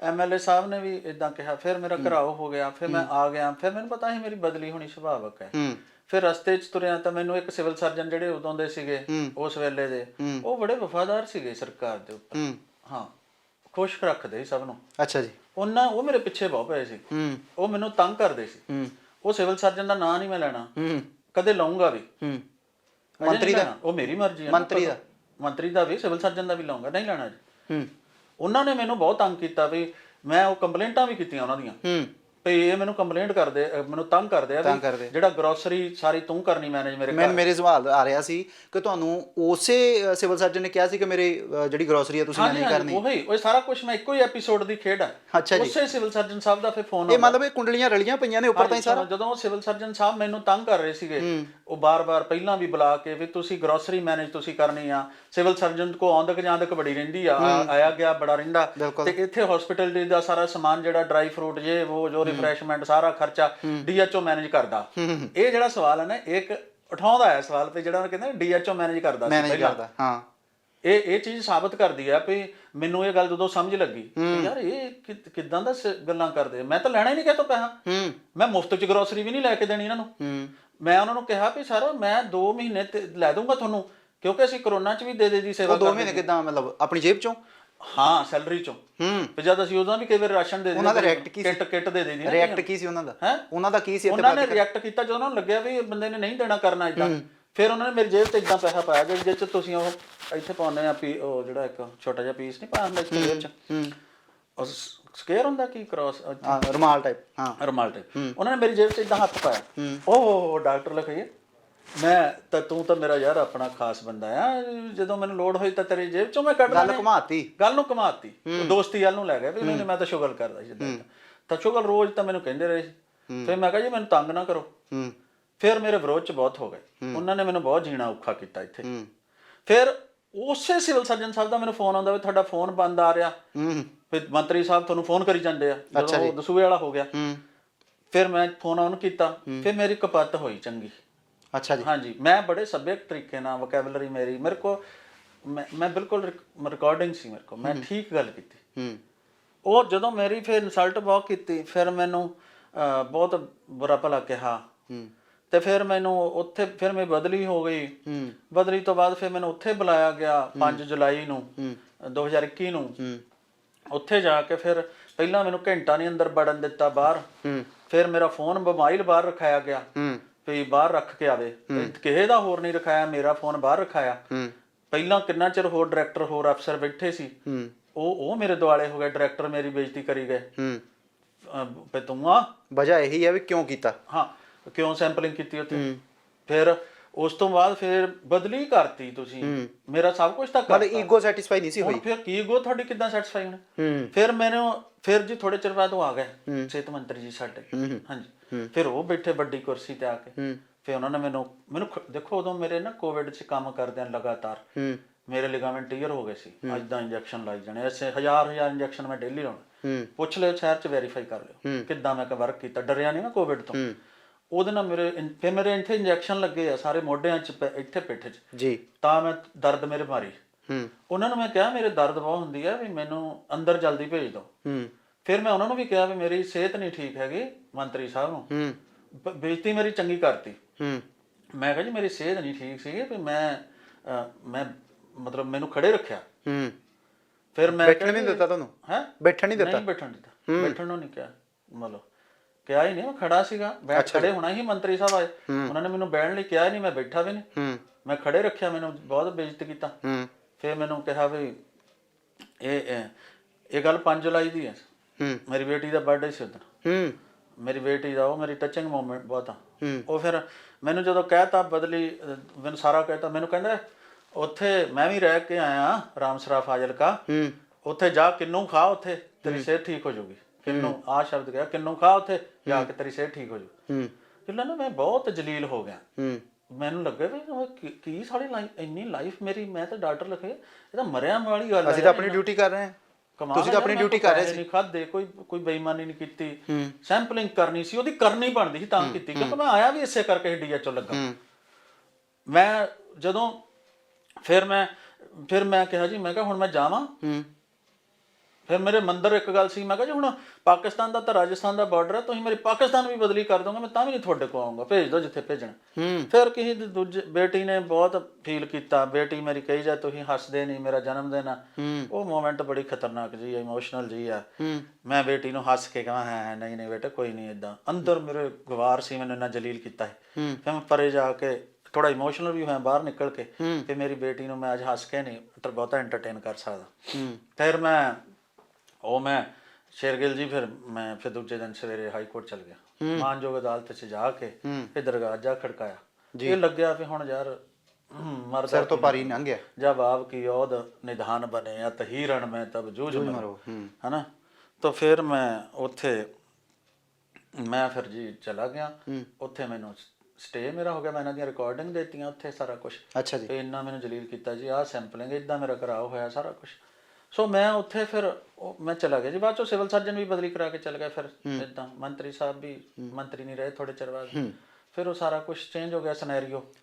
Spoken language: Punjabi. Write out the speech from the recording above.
ਐਮਐਲਏ ਸਾਹਿਬ ਨੇ ਵੀ ਇਦਾਂ ਕਿਹਾ ਫਿਰ ਮੇਰਾ ਘਰਾਓ ਹੋ ਗਿਆ ਫਿਰ ਮੈਂ ਆ ਗਿਆ ਫਿਰ ਮੈਨੂੰ ਪਤਾ ਸੀ ਮੇਰੀ ਬਦਲੀ ਹੋਣੀ ਸੁਭਾਵਕ ਹੈ। ਫਿਰ ਰਸਤੇ 'ਚ ਤੁਰਿਆ ਤਾਂ ਮੈਨੂੰ ਇੱਕ ਸਿਵਲ ਸਰਜਨ ਜਿਹੜੇ ਉਦੋਂ ਦੇ ਸੀਗੇ ਉਸ ਵੇਲੇ ਦੇ ਉਹ ਬੜੇ ਵਫਾਦਾਰ ਸੀਗੇ ਸਰਕਾਰ ਦੇ ਉੱਪਰ। ਹੂੰ। ਖੁਸ਼ ਰੱਖਦੇ ਸਭ ਨੂੰ। ਅੱਛਾ ਜੀ। ਉਹਨਾਂ ਉਹ ਮੇਰੇ ਪਿੱਛੇ ਬਹੁਤ ਪਏ ਸੀ। ਉਹ ਮੈਨੂੰ ਤੰਗ ਕਰਦੇ ਸੀ। ਉਹ ਸਿਵਲ ਸਰਜਨ ਦਾ ਨਾਂ ਨਹੀਂ ਮੈਂ ਲੈਣਾ। ਕਦੇ ਲਵਾਂਗਾ ਵੀ। ਮੰਤਰੀ ਦਾ? ਉਹ ਮੇਰੀ ਮਰਜ਼ੀ ਹੈ ਮੰਤਰੀ ਦਾ? ਮੰਤਰੀ ਦਾ ਵੀ ਸਿਵਲ ਸਰਜਨ ਦਾ ਵੀ ਲਾਉਂਗਾ ਨਹੀਂ ਲੈਣਾ ਜੀ। ਹੂੰ। ਉਹਨਾਂ ਨੇ ਮੈਨੂੰ ਬਹੁਤ ਤੰਗ ਕੀਤਾ ਵੀ ਮੈਂ ਉਹ ਕੰਪਲੇਂਟਾਂ ਵੀ ਕੀਤੀਆਂ ਉਹਨਾਂ ਦੀਆਂ। ਹੂੰ। ਵੀ ਇਹ ਮੈਨੂੰ ਕੰਪਲੇਂਟ ਕਰਦੇ ਮੈਨੂੰ ਤੰਗ ਕਰਦੇ ਆ ਤੰਗ ਕਰਦੇ। ਜਿਹੜਾ ਗਰੋਸਰੀ ਸਾਰੀ ਤੂੰ ਕਰਨੀ ਮੈਨੇਜ ਮੇਰੇ ਮੈਂ ਘਰ। ਮੇਰੇ ਸਵਾਲ ਆ ਰਿਹਾ ਸੀ ਕਿ ਤੁਹਾਨੂੰ ਉਸੇ ਸਿਵਲ ਸਰਜਨ ਨੇ ਕਿਹਾ ਸੀ ਕਿ ਮੇਰੇ ਅ, ਜਿਹੜੀ ਗਰੋਸਰੀ ਆ ਤੁਸੀਂ ਹਾਂਜੀ ਮੈਨੇਜ ਹਾਂਜੀ ਕਰਨੀ। ਉਹੀ ਉਹ ਸਾਰਾ ਕੁਝ ਮੈਂ ਇੱਕੋ ਹੀ ਐਪੀਸੋਡ ਦੀ ਖੇਡ ਹੈ ਅੱਛਾ ਜੀ। ਉਸੇ ਸਿਵਲ ਸਰਜਨ ਸਾਹਿਬ ਦਾ ਫਿਰ ਫੋਨ ਇਹ ਮਤਲਬ ਇਹ ਕੁੰਡਲੀਆਂ ਰਲੀਆਂ ਪਈਆਂ ਨੇ ਉੱਪਰ ਤਾਂ ਹੀ ਸਾਰਾ? ਜਦੋਂ ਉਹ ਸਿਵਲ ਸਰਜਨ ਸਾਹਿਬ ਮੈਨੂੰ ਤੰਗ ਕਰ ਰਹੇ ਸੀਗੇ ਉਹ ਬਾਰ-ਬਾਰ ਪਹਿਲਾਂ ਵੀ ਬੁਲਾ ਕੇ ਵੀ ਤੁਸੀਂ ਗਰੋਸਰੀ ਮੈਨੇਜ ਤੁਸੀਂ ਕਰਨੀ ਆ। ਸਿਵਲ ਸਰਜਨ ਕੋ ਆਉਂਦਕ ਜਾਂਦਕ ਬੜੀ ਰਹਿੰਦੀ ਆ ਆ- ਆਇਆ ਗਿਆ ਬੜਾ ਰਹਿੰਦਾ। ਬਿਲਕੁਲ। ਤੇ ਇੱਥੇ ਹਸਪੀਟਲ ਦਾ ਸਾਰਾ ਸਮਾਨ ਜਿਹੜਾ ਡਰਾਈ ਫਰੂਟ ਜੇ ਉਹ ਜੋ ਰਿਫਰੈਸ਼ਮੈਂਟ ਸਾਰਾ ਖਰਚਾ ਡੀਐਚਓ ਮੈਨੇਜ ਕਰਦਾ। ਇਹ ਜਿਹੜਾ ਸਵਾਲ ਹੈ ਨਾ ਇੱਕ ਉਠਾਉਂਦਾ ਹੈ ਸਵਾਲ ਤੇ ਜਿਹੜਾ ਉਹ ਕਹਿੰਦੇ ਡੀਐਚਓ ਮੈਨੇਜ ਕਰਦਾ ਸੀ ਮੈਨੇਜ ਕਰਦਾ ਹਾਂ। ਇਹ ਇਹ ਚੀਜ਼ ਸਾਬਤ ਕਰਦੀ ਆ ਵੀ ਮੈਨੂੰ ਇਹ ਗੱਲ ਜਦੋਂ ਸਮਝ ਲੱਗੀ ਯਾਰ ਇਹ ਕਿੱਦਾਂ ਦਾ ਗੱਲਾਂ ਕਰਦੇ। ਮੈਂ ਤਾਂ ਲੈਣਾ ਹੀ ਨਹੀਂ ਕਿਤੋਂ ਪੈਸਾ। ਮੈਂ ਮੁਫਤ ਚ ਗਰੋਸਰੀ ਵੀ ਨਹੀਂ ਲੈ ਕੇ ਦੇਣੀ ਇਹਨਾਂ ਨੂੰ। ਮੈਂ ਉਹਨਾਂ ਨੂੰ ਕਿਹਾ ਵੀ ਸਰ ਮੈਂ 2 ਮਹੀਨੇ ਤੇ ਲੈ ਦੂੰਗਾ ਤੁਹਾਨੂੰ ਕਿਉਂਕਿ ਅਸੀਂ ਕਰੋਨਾ ਚ ਵੀ ਦੇ ਦੇ ਦੀ ਸੇਵਾ ਉਹ ਦੋ ਮਹੀਨੇ ਕਿਦਾਂ ਮਤਲਬ ਆਪਣੀ ਜੇਬ ਚੋਂ? ਹਾਂ ਸੈਲਰੀ ਚੋਂ। ਹੂੰ। ਤੇ ਜਦ ਅਸੀਂ ਉਦੋਂ ਵੀ ਕਈ ਵਾਰ ਰਾਸ਼ਨ ਦੇ ਉਹਨਾਂ ਦਾ ਦਿੰਦੇ react ਕੀ ਸੀ? ਕਿੱਟ ਕਿੱਟ ਦੇ ਦੇ ਦੀ ਰਿਐਕਟ ਕੀ ਸੀ ਉਹਨਾਂ ਦਾ? ਹੈਂ? ਉਹਨਾਂ ਦਾ ਕੀ ਸੀ ਉਹਨਾਂ ਨੇ ਰਿਐਕਟ ਕੀਤਾ ਜਦੋਂ ਉਹਨਾਂ ਨੂੰ ਲੱਗਿਆ ਵੀ ਇਹ ਬੰਦੇ ਨੇ ਨਹੀਂ ਦੇਣਾ ਕਰਨਾ ਇਦਾਂ ਫਿਰ ਉਹਨਾਂ ਨੇ ਮੇਰੀ ਜੇਬ ਤੇ ਇਦਾਂ ਪੈਸਾ ਪਾਇਆ ਜਿਹਦੇ ਚ ਤੁਸੀਂ ਉਹ ਇੱਥੇ ਪਾਉਂਦੇ ਆ ਪੀ ਉਹ ਜਿਹੜਾ ਇੱਕ ਛੋਟਾ ਜਿਹਾ ਪੀਸ ਨਹੀਂ ਪਾਇਆ ਹੁੰਦਾ ਜੇਬ ਚ। ਹੂੰ। ਉਹ ਸਕੇਅਰ ਹੁੰਦਾ ਕੀ? ਕ੍ਰਾਸ ਹਾਂ ਰੁਮਾਲ ਟਾਈਪ ਹਾਂ। ਰੁਮਾਲ ਤੇ ਉਹਨਾਂ ਨੇ ਮੇਰੀ ਜੇਬ 'ਚ ਇਦਾਂ ਹੱਥ ਪਾਇਆ। ਓਹ ਡਾਕਟਰ ਲਖਈਏ। ਮੈਂ ਤਾਂ ਤੂੰ ਤਾਂ ਮੇਰਾ ਯਾਰ ਆਪਣਾ ਖਾਸ ਬੰਦਾ ਆ। ਜਦੋਂ ਮੈਨੂੰ ਲੋੜ ਹੋਈ ਤਾਂ ਤੇਰੀ ਜੇਬ 'ਚੋਂ ਮੈਂ ਕੱਢ ਗੱਲ। ਘੁਮਾਤੀ। ਗੱਲ ਨੂੰ ਕਮਾਤੀ ਦੋਸਤੀ ਵੱਲ ਨੂੰ ਲੈ ਗਿਆ ਵੀ ਨਹੀਂ ਮੈਂ ਤਾਂ ਸ਼ੁਗਲ ਕਰਦਾ ਸੀ ਏਦਾਂ। ਤਾਂ ਸ਼ੁਗਲ ਰੋਜ਼ ਤਾਂ ਮੈਨੂੰ ਕਹਿੰਦੇ ਰਹੇ ਸੀ। ਫਿਰ ਮੈਂ ਕਿਹਾ ਜੀ ਮੈਨੂੰ ਤੰਗ ਨਾ ਕਰੋ। ਹੂੰ। ਫਿਰ ਮੇਰੇ ਵਿਰੋਧ 'ਚ ਬਹੁਤ ਹੋ ਗਏ। ਉਹਨਾਂ ਨੇ ਮੈਨੂੰ ਬਹੁਤ ਜੀਣਾ ਔਖਾ ਕੀਤਾ ਇੱਥੇ। ਹੂੰ। ਫਿਰ ਉਸੇ ਸਿਵਲ ਸਰਜਨ ਸਾਹਿਬ ਦਾ ਮੈਨੂੰ ਫੋਨ ਆਉਂਦਾ ਵੀ ਤੁਹਾਡਾ ਫੋਨ ਬੰਦ ਆ ਰਿਹਾ। ਹੂੰ। ਫਿਰ ਮੰਤਰੀ ਸਾਹਿਬ ਤੁਹਾਨੂੰ ਫੋਨ ਕਰੀ ਜਾਂਦੇ ਆ। ਜਦੋਂ ਉਹ ਦਸੂਏ ਵਾਲਾ ਹੋ ਗਿਆ। ਹੂੰ। ਫਿਰ ਮੈਂ ਫੋਨ ਆਨ ਕੀਤਾ। ਫਿਰ ਮੇਰੀ ਕਪੱਤ ਹੋਈ ਚੰਗੀ। ਅੱਛਾ ਜੀ। ਹਾਂਜੀ ਮੈਂ ਬੜੇ ਸੱਭਿਅਕ ਤਰੀਕੇ ਨਾਲ ਵੋਕੈਬਲਰੀ ਮੇਰੀ ਮੇਰੇ ਕੋ ਮੈਂ ਮੈਂ ਬਿਲਕੁਲ ਰਿਕਾਰਡਿੰਗ ਸੀ ਮੇਰੇ ਕੋ ਮੈਂ ਠੀਕ ਗੱਲ ਕੀਤੀ। ਹੂੰ। ਉਹ ਜਦੋਂ ਮੇਰੀ ਫਿਰ ਇਨਸਲਟ ਬਹੁਤ ਕੀਤੀ ਫਿਰ ਮੈਨੂੰ ਬਹੁਤ ਬੁਰਾ ਭਲਾ ਕਿਹਾ। ਹੂੰ। ਤੇ ਫਿਰ ਮੈਨੂੰ ਉੱਥੇ ਫਿਰ ਮੇਰੀ ਬਦਲੀ ਹੋ ਗਈ। ਹੂੰ। ਬਦਲੀ ਤੋਂ ਬਾਅਦ ਫਿਰ ਮੈਨੂੰ ਉੱਥੇ ਬੁਲਾਇਆ ਗਿਆ 5 ਜੁਲਾਈ ਨੂੰ 2021 ਨੂੰ। ਹੂੰ। ਉੱਥੇ ਜਾ ਕੇ ਫਿਰ ਪਹਿਲਾਂ ਮੈਨੂੰ ਘੰਟਾ ਨਹੀਂ ਅੰਦਰ ਵੜਨ ਦਿੱਤਾ ਬਾਹਰ। ਹੂੰ। ਫਿਰ ਮੇਰਾ ਫੋਨ ਮੋਬਾਈਲ ਬਾਹਰ ਰਖਾਇਆ ਗਿਆ। ਹੂੰ। ਵੀ ਬਾਹਰ ਰੱਖ ਕੇ ਆਵੇ। ਕਿਸੇ ਦਾ ਹੋਰ ਨਹੀਂ ਰਖਾਇਆ ਮੇਰਾ ਫੋਨ ਬਾਹਰ ਰਖਾਇਆ। ਪਹਿਲਾਂ ਕਿੰਨਾ ਚਿਰ ਹੋਰ ਡਾਇਰੈਕਟਰ ਹੋਰ ਅਫਸਰ ਬੈਠੇ ਸੀ। ਉਹ ਉਹ ਮੇਰੇ ਦੁਆਲੇ ਹੋ ਗਏ ਡਾਇਰੈਕਟਰ ਮੇਰੀ ਬੇਇੱਜ਼ਤੀ ਕਰੀ ਗਏ। ਵੀ ਤੂੰ ਆ। ਵਜ੍ਹਾ ਇਹੀ ਹੈ ਵੀ ਕਿਉਂ ਕੀਤਾ? ਹਾਂ ਕਿਉਂ ਸੈਂਪਲਿੰਗ ਕੀਤੀ ਉੱਥੇ? ਫਿਰ ਉਸ ਤੋਂ ਬਾਅਦ ਫਿਰ ਬਦਲੀ ਕਰਤੀ ਤੁਸੀਂ। ਮੇਰਾ ਸਭ ਕੁਝ ਤਾਂ ਮਤਲਬ ਕਰਤਾ। ਈਗੋ ਸੈਟੀਸਫਾਈ ਨਹੀਂ ਸੀ ਹੋਈ? ਫਿਰ ਕੀ ਗੋ ਤੁਹਾਡੀ ਕਿੱਦਾਂ ਸੈਟੀਸਫਾਈ ਹੋਣੀ? ਫਿਰ ਮੈਨੂੰ ਫਿਰ ਜੀ ਥੋੜੇ ਚਿਰ ਬਾਅਦ ਉਹ ਆ ਗਏ ਸਿਹਤ ਮੰਤਰੀ ਜੀ ਸਾਡੇ। ਹਾਂਜੀ। ਫਿਰ ਉਹ ਬੈਠੇ ਵੱਡੀ ਕੁਰਸੀ ਤੇ ਆ ਕੇ। ਫਿਰ ਉਹਨਾਂ ਨੇ ਮੈਨੂੰ ਮੈਨੂੰ ਦੇਖੋ ਉਦੋਂ ਮੇਰੇ ਨਾ ਕੋਵਿਡ 'ਚ ਕੰਮ ਕਰਦਿਆਂ ਲਗਾਤਾਰ ਮੇਰੇ ਲਿਗਾਮੈਂਟ ਟੀਅਰ ਹੋ ਗਏ ਸੀ। ਅੱਜ ਦਾ ਇੰਜੈਕਸ਼ਨ ਲਾਈ ਜਾਣੇ। ਐਸੇ ਹਜ਼ਾਰ ਹਜ਼ਾਰ ਇੰਜੈਕਸ਼ਨ ਮੈਂ ਡੇਲੀ ਲਾਉਣਾ। ਪੁੱਛ ਲਿਓ ਸ਼ਹਿਰ 'ਚ ਵੈਰੀਫਾਈ ਕਰ ਲਿਓ ਕਿੱਦਾਂ ਮੈਂ ਵਰਕ ਕੀਤਾ। ਡਰਿਆ ਨਹੀਂ ਮੈਂ ਕੋਵਿਡ ਤੋਂ। ਉਹਦੇ ਨਾਲ ਮੇਰੇ ਇਨ- ਫਿਰ ਮੇਰੇ ਇੱਥੇ ਇੰਜੈਕਸ਼ਨ ਲੱਗੇ ਆ ਸਾਰੇ ਮੋਢਿਆਂ 'ਚ ਪੈ- ਇੱਥੇ ਪਿੱਠ 'ਚ। ਜੀ। ਤਾਂ ਮੈਂ ਦਰਦ ਮੇਰੇ ਮਾਰੀ। ਹੂੰ। ਉਹਨਾਂ ਨੂੰ ਮੈਂ ਕਿਹਾ ਮੇਰੇ ਦਰਦ ਬਹੁਤ ਹੁੰਦੀ ਹੈ ਵੀ ਮੈਨੂੰ ਅੰਦਰ ਜਲਦੀ ਭੇਜ ਦਿਓ ਹੂੰ। ਫਿਰ ਮੈਂ ਉਹਨਾਂ ਨੂੰ ਵੀ ਕਿਹਾ ਵੀ ਮੇਰੀ ਸਿਹਤ ਨਹੀਂ ਠੀਕ ਹੈਗੀ ਮੰਤਰੀ ਸਾਹਿਬ ਨੂੰ। ਹੂੰ। ਬ- ਬੇਇੱਜ਼ਤੀ ਮੇਰੀ ਚੰਗੀ ਕਰਤੀ। ਹੂੰ। ਮੈਂ ਕਿਹਾ ਜੀ ਮੇਰੀ ਸਿਹਤ ਨਹੀਂ ਠੀਕ ਸੀਗੀ ਵੀ ਮੈਂ ਅਹ, ਮੈਂ ਮਤਲਬ ਮੈਨੂੰ ਖੜੇ ਰੱਖਿਆ। ਹੂੰ। ਫਿਰ ਮੈਂ ਬੈਠਣ ਨਹੀਂ ਦਿੱਤਾ ਤੁਹਾਨੂੰ? ਹੈ? ਬੈਠਣ ਨਹੀਂ ਦਿੱਤਾ? ਨਹੀਂ ਬੈਠਣ ਦਿੱਤਾ। ਬੈਠਣ ਨੂੰ ਨਹੀਂ ਕਿਹਾ। ਮਤਲਬ ਕਿਹਾ ਹੀ ਨਹੀਂ ਮੈਂ ਖੜਾ ਸੀਗਾ। ਬੈਠ ਖੜੇ ਹੋਣਾ ਹੀ ਮੰਤਰੀ ਸਾਹਿਬ ਆਏ। ਉਹਨਾਂ ਨੇ ਮੈਨੂੰ ਬੈਠਣ ਲਈ ਕਿਹਾ ਹੀ ਨਹੀਂ ਮੈਂ ਬੈਠਾ ਵੀ ਨਹੀਂ। ਮੈਂ ਖੜੇ ਰੱਖਿਆ ਮੈਨੂੰ ਬਹੁਤ ਬੇਇੱਜ਼ਤ ਕੀਤਾ। ਫਿਰ ਮੈਨੂੰ ਕਿਹਾ ਵੀ ਇਹ ਇਹ- ਗੱਲ 5 ਜੁਲਾਈ ਦੀ ਹੈ। ਮੇਰੀ ਬੇਟੀ ਦਾ ਬਰਥਡੇ ਸੀ ਉਦੋਂ। ਮੇਰੀ ਬੇਟੀ ਦਾ ਉਹ ਮੇਰੀ ਟੱਚਿੰਗ ਮੂਮੈਂਟ ਬਹੁਤ ਆ। ਉਹ ਫਿਰ ਮੈਨੂੰ ਜਦੋਂ ਕਹਿਤਾ ਬਦਲੀ ਮੈਨੂੰ ਸਾਰਾ ਕਹਿਤਾ ਮੈਨੂੰ ਕਹਿੰਦਾ ਉੱਥੇ ਮੈਂ ਵੀ ਰਹਿ ਕੇ ਆਇਆ ਰਾਮਸਰਾ ਫਾਜ਼ਿਲਕਾ। ਹੂੰ। ਉੱਥੇ ਜਾ ਕਿੰਨੂ ਖਾ ਉੱਥੇ? ਤੇਰੀ ਸਿਹਤ ਠੀਕ ਹੋ ਜਾਊਗੀ। ਕਿੰਨੂ? ਆ ਸ਼ਬਦ ਗਿਆ ਕਿੰਨੂ ਖਾ ਉੱਥੇ ਜਾ ਕੇ ਤੇਰੀ ਸਿਹਤ ਠੀਕ ਹੋ ਜਾਊ ਹੂੰ। ਕਿੰਨਾ ਨਾ ਮੈਂ ਬਹੁਤ ਜਲੀਲ ਹੋ ਗਿਆ। ਹੂੰ। ਮੈਨੂੰ ਲੱਗਾ ਵੀ ਕੀ- ਕੀ ਸਾਡੀ ਲਾਈਫ ਇੰਨੀ ਲਾਈਫ ਮੇਰੀ ਮੈਂ ਤਾਂ ਡਾਕਟਰ ਲਿਖੇ ਇਹ ਤਾਂ ਮਰਿਆ ਵਾਲੀ ਗੱਲ ਹੈ ਅਸੀਂ ਤਾਂ ਆਪਣੀ ਡਿਊਟੀ ਕਰ ਰਹੇ ਹਾਂ। ਤੁਸੀਂ ਤਾਂ ਆਪਣੀ ਡਿਊਟੀ ਕਰ ਰਹੇ ਸੀ। ਖਾਦੇ ਕੋਈ ਕੋਈ ਬੇਈਮਾਨੀ ਨਹੀਂ ਕੀਤੀ। ਸੈਂਪਲਿੰਗ ਕਰਨੀ ਸੀ ਉਹਦੀ ਕਰਨੀ ਬਣਦੀ ਸੀ ਤਾਂ ਕੀਤੀ। ਕਿਉਂਕਿ ਮੈਂ ਆਇਆ ਵੀ ਇਸੇ ਕਰਕੇ ਡੀਐਚਓ ਲੱਗਾ। ਮੈਂ ਜਦੋਂ ਫਿਰ ਮੈਂ ਫਿਰ ਮੈਂ ਕਿਹਾ ਜੀ ਮੈਂ ਕਿਹਾ ਹੁਣ ਮੈਂ ਜਾਵਾਂ। ਹੂੰ। ਫਿਰ ਮੇਰੇ ਮੰਦਰ ਇੱਕ ਗੱਲ ਸੀ ਮੈਂ ਕਿਹਾ ਜੀ ਹੁਣ ਪਾਕਿਸਤਾਨ ਦਾ ਤਾਂ ਰਾਜਸਥਾਨ ਦਾ ਬਾਰਡਰ ਹੈ ਤੁਸੀਂ ਮੇਰੀ ਪਾਕਿਸਤਾਨ ਵੀ ਬਦਲੀ ਕਰ ਦੋਗੇ ਮੈਂ ਤਾਂ ਵੀ ਨਹੀਂ ਤੁਹਾਡੇ ਕੋਲ ਆਉਂਗਾ ਭੇਜ ਦਿਓ ਜਿੱਥੇ ਭੇਜਣਾ। ਫਿਰ ਕਿਸੇ ਦੀ ਦੂਜੇ ਬੇਟੀ ਨੇ ਬਹੁਤ ਫੀਲ ਕੀਤਾ ਬੇਟੀ ਮੇਰੀ ਕਹੀ ਜਾ ਤੁਸੀਂ ਹੱਸਦੇ ਨਹੀਂ ਮੇਰਾ ਜਨਮ ਦਿਨ ਆ। ਉਹ ਮੂਮੈਂਟ ਬੜੀ ਖਤਰਨਾਕ ਜੀ ਇਮੋਸ਼ਨਲ ਜੀ ਆ। ਮੈਂ ਬੇਟੀ ਨੂੰ ਹੱਸ ਕੇ ਕਹਾਂ ਹੈ ਨਹੀਂ ਨਹੀਂ ਬੇਟਾ ਕੋਈ ਨਹੀਂ ਇਦਾਂ ਅੰਦਰ ਮੇਰੇ ਗਵਾਰ ਸੀ ਮੈਨੂੰ ਇੰਨਾ ਜਲੀਲ ਕੀਤਾ ਹੈ। ਫਿਰ ਮੈਂ ਪਰੇ ਜਾ ਕੇ ਥੋੜਾ ਇਮੋਸ਼ਨਲ ਵੀ ਹੋਇਆ ਬਾਹਰ ਨਿਕਲ ਕੇ ਕਿ ਮੇਰੀ ਬੇਟੀ ਨੂੰ ਮੈਂ ਅੱਜ ਹੱਸ ਕੇ ਨਹੀਂ ਬਹੁਤਾ ਐਂਟਰਟੇਨ ਕਰ ਸਕਦਾ। ਫਿਰ ਮੈਂ ਉਹ ਮੈਂ ਸ਼ੇਰਗਿਲ ਜੀ ਫਿਰ ਮੈਂ ਫਿਰ ਦੂਜੇ ਦਿਨ ਸਵੇਰੇ ਹਾਈ ਕੋਰਟ ਚਲ ਗਿਆ। ਮਾਨਯੋਗ ਅਦਾਲਤ 'ਚ ਜਾ ਕੇ ਫਿਰ ਦਰਗਾਹ ਖੜਕਾਇਆ। ਇਹ ਲੱਗਿਆ ਵੀ ਹੁਣ ਯਾਰ ਮਰਦਾ ਸਰ ਤੋਂ ਪਾਰੀ ਲੰਘ ਗਿਆ। ਜਵਾਬ ਕੀ ਔਦ ਨਿਧਾਨ ਬਨੇ ਆ ਤਹੀਰਣ ਮੈਂ ਤਬ ਜੂਝ ਮਰੋ। ਹਨਾ? ਤਾਂ ਫਿਰ ਮੈਂ ਉੱਥੇ ਮੈਂ ਫਿਰ ਜੀ ਚਲਾ ਗਿਆ। ਉੱਥੇ ਮੈਨੂੰ ਸਟੇ ਮੇਰਾ ਹੋ ਗਿਆ। ਮੈਂ ਇਹਨਾਂ ਦੀਆਂ ਰਿਕਾਰਡਿੰਗ ਦਿੱਤੀਆਂ ਉੱਥੇ ਸਾਰਾ ਕੁਝ ਅੱਛਾ ਜੀ। ਇੰਨਾ ਮੈਨੂੰ ਜਲੀਲ ਕੀਤਾ ਜੀ ਆਹ ਸੈਂਪਲਿੰਗ ਇਦਾਂ ਮੇਰਾ ਕਰਾਓ ਹੋਇਆ ਸਾਰਾ ਕੁਝ ਸੋ ਮੈਂ ਉੱਥੇ ਫਿਰ ਉਹ ਮੈਂ ਚਲਾ ਗਿਆ ਜੀ। ਬਾਅਦ ਚੋਂ ਸਿਵਲ ਸਰਜਨ ਵੀ ਬਦਲੀ ਕਰਾ ਕੇ ਚਲ ਗਿਆ ਫਿਰ। ਇਦਾਂ ਮੰਤਰੀ ਸਾਹਿਬ ਵੀ ਮੰਤਰੀ ਨਹੀਂ ਰਹੇ ਥੋੜੇ ਚਿਰ ਬਾਅਦ। ਫਿਰ ਉਹ ਸਾਰਾ ਕੁਝ ਚੇਂਜ ਹੋ ਗਿਆ ਸਿਨੈਰੀਓ